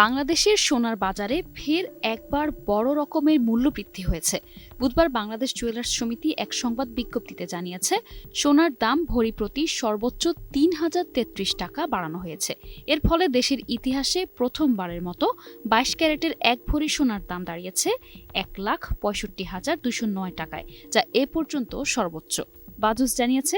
বাংলাদেশের সোনার বাজারে ফের একবার বড় রকমের মূল্য বৃদ্ধি হয়েছে। বুধবার বাংলাদেশ জুয়েলার্স সমিতি এক সংবাদ বিজ্ঞপ্তিতে জানিয়েছে, সোনার দাম ভরি প্রতি সর্বোচ্চ তিন হাজার তেত্রিশ টাকা বাড়ানো হয়েছে। এর ফলে দেশের ইতিহাসে প্রথমবারের মতো বাইশ ক্যারেটের এক ভরি সোনার দাম দাঁড়িয়েছে এক লাখ পঁয়ষট্টি হাজার দুশো নয় টাকায়, যা এ পর্যন্ত সর্বোচ্চ। বাজুস জানিয়েছে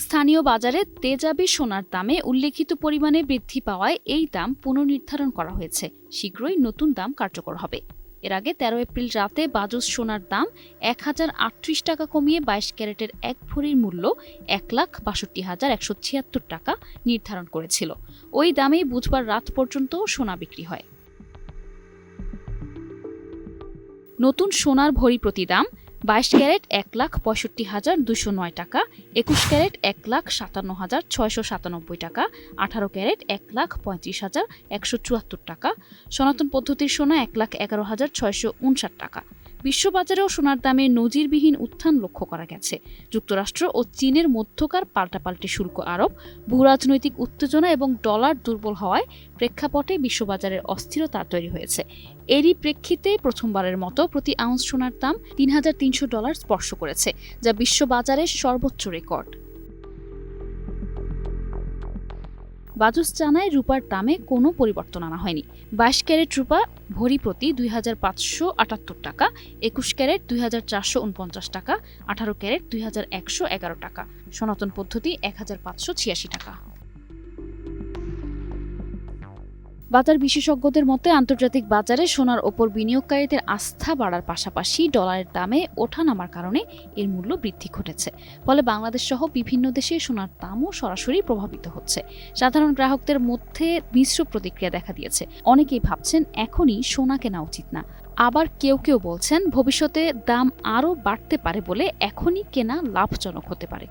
স্থানীয় বাজারে তেজাবি সোনার দামে উল্লেখিত পরিমাণে বৃদ্ধি পাওয়ায় এই দাম পুনর্নির্ধারণ করা হয়েছে। শীঘ্রই নতুন দাম কার্যকর হবে। এর আগে তেরো এপ্রিল রাতে বাজুস সোনার দাম এক হাজার আটত্রিশ টাকা কমিয়ে বাইশ ক্যারেটের এক ভরির মূল্য এক লাখ বাষট্টি হাজার একশো ছিয়াত্তর টাকা নির্ধারণ করেছিল। ওই দামেই বুধবার রাত পর্যন্ত সোনা বিক্রি হয়। নতুন সোনার ভরি প্রতি দাম বাইশ ক্যারেট এক লাখ পঁয়ষট্টি হাজার দুশো নয় টাকা, একুশ ক্যারেট এক লাখ সাতান্ন হাজার ছয়শো সাতানব্বই টাকা, আঠারো ক্যারেট এক লাখ পঁয়ত্রিশ হাজার একশো চুয়াত্তর টাকা, সনাতন পদ্ধতির সোনা এক লাখ এগারো হাজার ছয়শো উনষাট টাকা। বিশ্ববাজারেও সোনার দামে নজিরবিহীন উত্থান লক্ষ্য করা গেছে। যুক্তরাষ্ট্র ও চীনের মধ্যকার পাল্টাপাল্টি শুল্ক আরোপ ভূরাজনৈতিক উত্তেজনা এবং ডলার দুর্বল হওয়ায় প্রেক্ষাপটে বিশ্ববাজারের অস্থিরতা তৈরি হয়েছে। এরই প্রেক্ষিতে প্রথমবারের মতো প্রতি আউন্স সোনার দাম তিন হাজার তিনশো ডলার স্পর্শ করেছে, যা বিশ্ববাজারের সর্বোচ্চ রেকর্ড। বাজুস জানায় রূপার দামে কোনো পরিবর্তন আনা হয়নি। বাইশ ক্যারেট রূপা ভরি প্রতি দুই হাজার পাঁচশো আটাত্তর টাকা, একুশ ক্যারেট দুই হাজার চারশো উনপঞ্চাশ টাকা, আঠারো ক্যারেট দুই হাজার একশো এগারো টাকা। সনাতন পদ্ধতি এক হাজার পাঁচশো ছিয়াশি টাকা। বাজার বিশেষজ্ঞদের মতে, আন্তর্জাতিক বাজারে সোনার ওপর বিনিয়োগকারীদের আস্থা বাড়ার পাশাপাশি ডলারের দামে ওঠানামার কারণে এর মূল্য বৃদ্ধি ঘটেছে। ফলে বাংলাদেশ সহ বিভিন্ন দেশে সোনার দামও সরাসরি প্রভাবিত হচ্ছে। সাধারণ গ্রাহকদের মধ্যে মিশ্র প্রতিক্রিয়া দেখা দিয়েছে। অনেকেই ভাবছেন, এখনই সোনা কেনা উচিত না। আবার কেউ কেউ বলছেন, ভবিষ্যতে দাম আরও বাড়তে পারে বলে এখনই কেনা লাভজনক হতে পারে।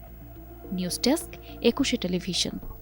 News desk, Ekushey television.